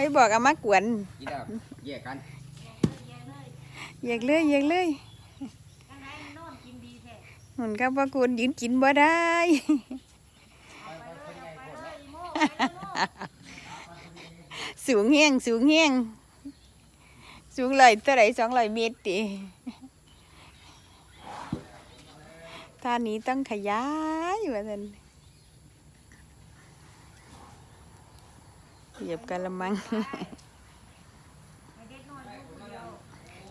ให้บอกเอามากวนกินแล้วแยกกันอยากเลยอยากเลยหุ่นกับว่ากุนยืนกินบ่ได้สูงแห้งสูงแห้งสูงเลยเท่าไหรสองร้อยเมตรติท่านี้ต้องขยายว่าท่น เหยียบกะละมัง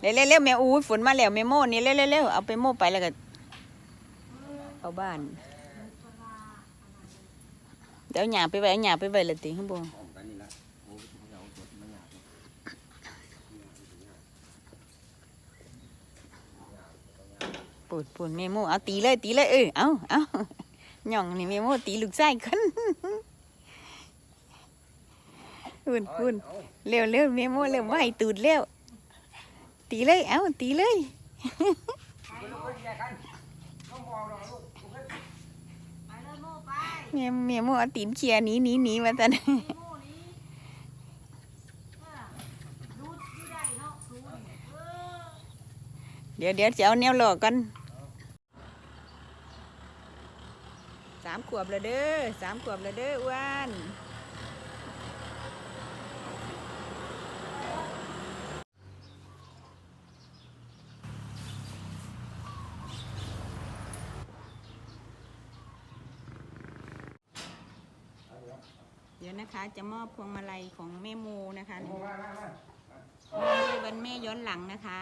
เร็วๆเร็วแม่อู้ฝนมาแล้วแม่โม่นี่เร็วๆเร็วเอาไปโม่ไปแล้วก็เอาบ้านเดี๋ยวหยาไปไว้หยาไปไว้ละติข้างบนพร้อมกันนี่ละโอ้ยเอาสดมันปวดปวดแม่โม่เอาตีเลยตีเลยเออเอาเอาหย่องนี่แม่โม่ตีลูกไส้กัน คุณคุณเอาเร็วเร็วแม่โมเร็วว่าให้ตูดเร็วตีเลยเอ้าตีเลยเอาลูกคนแยเม่แม่โมเอาตีนเขียหนีหนีหนีมาตอนเดี๋ยวเดี๋ยวจะเอาแนวหลอกกันสามขวบแล้วเด้อสามขวบแล้วเด้ออ้วน ดี๋ยวนะคะ จะมอบพวงมาลัยของแม่โมนะคะมามามาแม่วันแม่ย้อนหลังนะคะ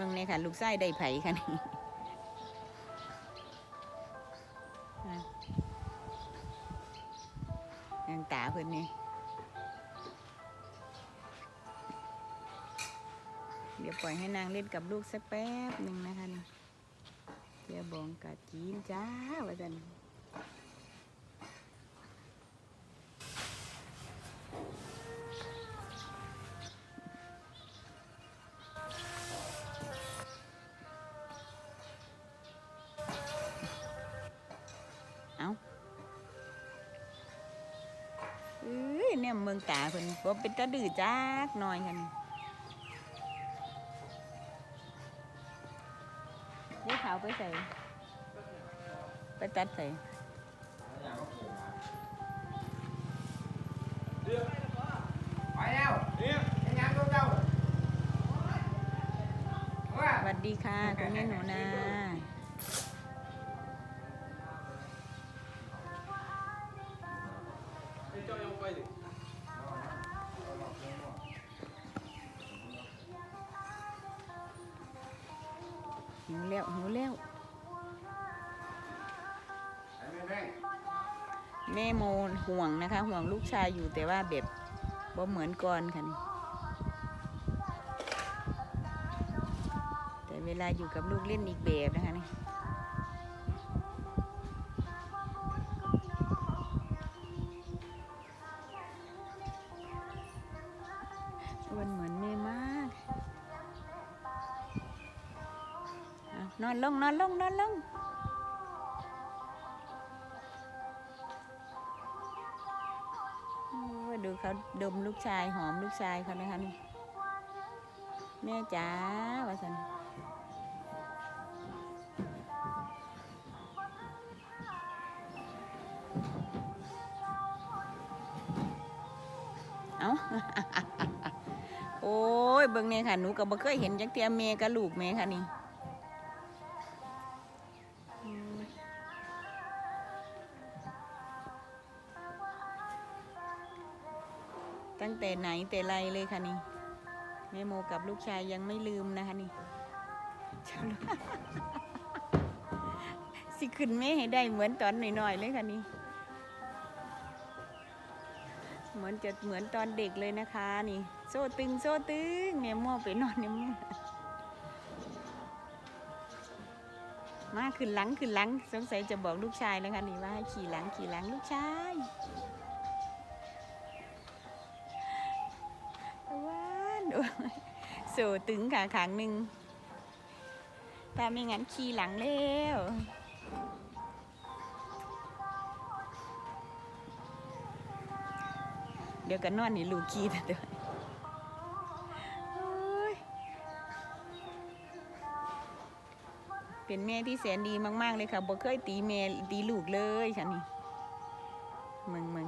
มึงเนี่ยค่ะ ลูกไส้ได้ไผ่ค่ะนี่นางตาเพิ่อนนี่เดี๋ยวปล่อยให้นางเล่นกับลูกสักแป๊บหนึ่งนะคะนี่เจ้าบองกาจีนจ้าว่าจัน อ้ยเนี่ยเมืองตาเพิ่นบ่เป็นตาดื้อจักหน่อยค่ะนี่เดี๋ยวเขาาวไปใส่ไปตัดใส่ไปแล้วยังยังตัวเจ้าว่าสวัสดีค่ะ คุณแม่หนูนา แม่โมห่วงนะคะ ห่วงลูกชายอยู่แต่ว่าแบบบ่เหมือนก่อนค่ะนี่แต่เวลาอยู่กับลูกเล่นอีกแบบนะคะนี่วนเหมือนแม่มากนอนลงนอนลงนอนลง ดมลูกชายหอมลูกชายเขานะคะนี่แม่จ๋าว่าสันเอาโอ้ยเบิ่งเนี่ยค่ะหนูก็บ่เคยเห็นจักเทียแม่กับลูกแม่ค่ะนี่ ตั้งแต่ไหนแต่ไรเลยค่ะนี่แม่โมกับลูกชายยังไม่ลืมนะคะนี่ชาวลูกสิขึ้นแม่ให้ได้เหมือนตอนหน่อยๆเลยค่ะนี่เหมือนจะเหมือนตอนเด็กเลยนะคะ นี่ โซ่ตึงโซ่ตึงแม่โมไปนอนเนี่ยมมาขึ้นหลังขึ้นหลังสงสัยจะบอกลูกชายแล้วค่ะนี่ว่าให้ขี่หลังขี่หลังลูกชายานโอ้ยโสตึงขาขางหนึ่งถ้าไม่งั้นขี่หลังแล้วเดี๋ยวกันนอนนี่ลูกขี่แต่เดี๋ยวเป็นแม่ที่แสนดีมาก ๆ เลยค่ะบ่เคยตีแม่ตีลูกเลยค่ะนี่มึงมึง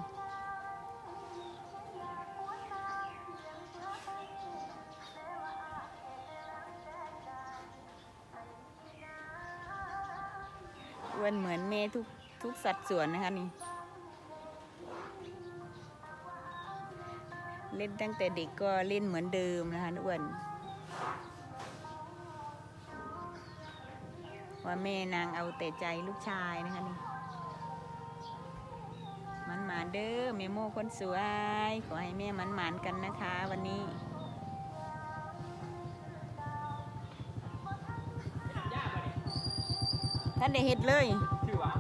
วนเหมือนเมทุกทุกสัดส่วนนะคะนี่ เล่นตั้งแต่เด็กก็เล่นเหมือนเดิมนะคะอ้วนว่าแม่นางเอาแต่ใจลูกชายนะคะนี่มันหมานเด้อแม่โมคนสวย ขอให้แม่มันหมานกันนะคะ วันนี้ ท่านได้เฮ็ดเลย ชื่อว่า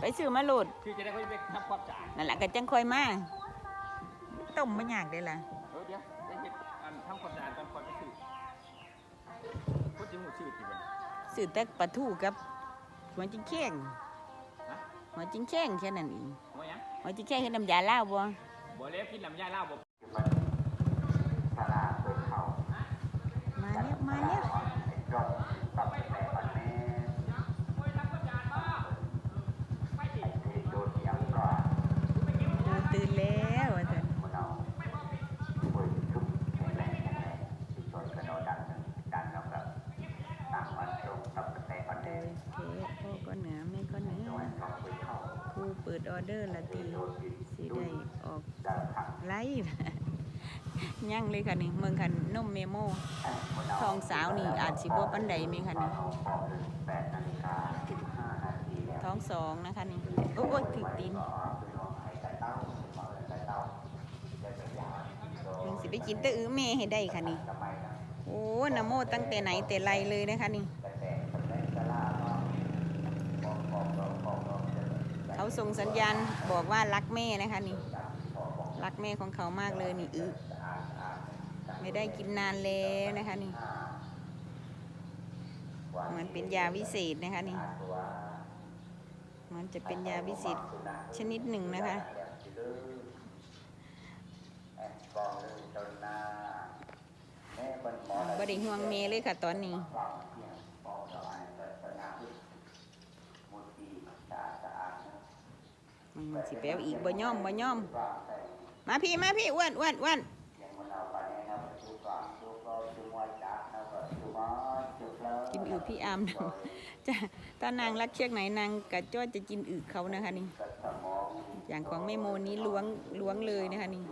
ไปซื้อมาโหลดคือจะได้ค่อยไปทำความสะอาดนั่นแหละก็จังค่อยมาต้มไม่ยากเด้ล่ะเออเดี๋ยวได้เห็นอันทำความสะอาดตอนก่อนไปสื่อพูดถึงหมูชื่อกี่วันซื้อแต่ปลาทูกับหัวจิงแข้งฮะหัวจิงแข้งแค่นั้นเองหัวหยังหัวจิงแข้งเฮ็ดน้ำยาลาวบ่บ่เล็บกินลำไยเหล้าบ่ตลาดเปิดเขามาแล้วมาแล้ว ไลฟ์ยังเลยค่ะนี่เมืองคันนมเมโมทองสาวนี่อาจสิบ่ปานใดม่ค่ะนี่ท้องสองนะคะนี่โอ้ยถึกตีนยังสิไปกินแตะอื้อแม่ให้ได้ค่ะนี่โอ้นโมตั้งแต่ไหนแต่ไรเลยนะคะนี่เขาส่งสัญญาณบอกว่ารักแม่นะคะนี่ รักแม่ของเขามากเลยนี่อึไม่ได้กินนานแล้วนะคะนี่ เหมือนเป็นยาวิเศษนะคะนี่มันจะเป็นยาวิเศษชนิดหนึ่งนะคะบริห่วงเมเลยค่ะตอนนี้มันสิแปลวอีกบ่ย่อมบ่ย่อม มาพี่มาพี่อ้วนอ้วนอ้วนกินอึพี่อามจะถ้านางรักเชือกไหนนางกะจ้อจะกินอึเขานะคะนี่ อย่างของแม่โมนี้ล้วงล้วงเลยนะคะนี่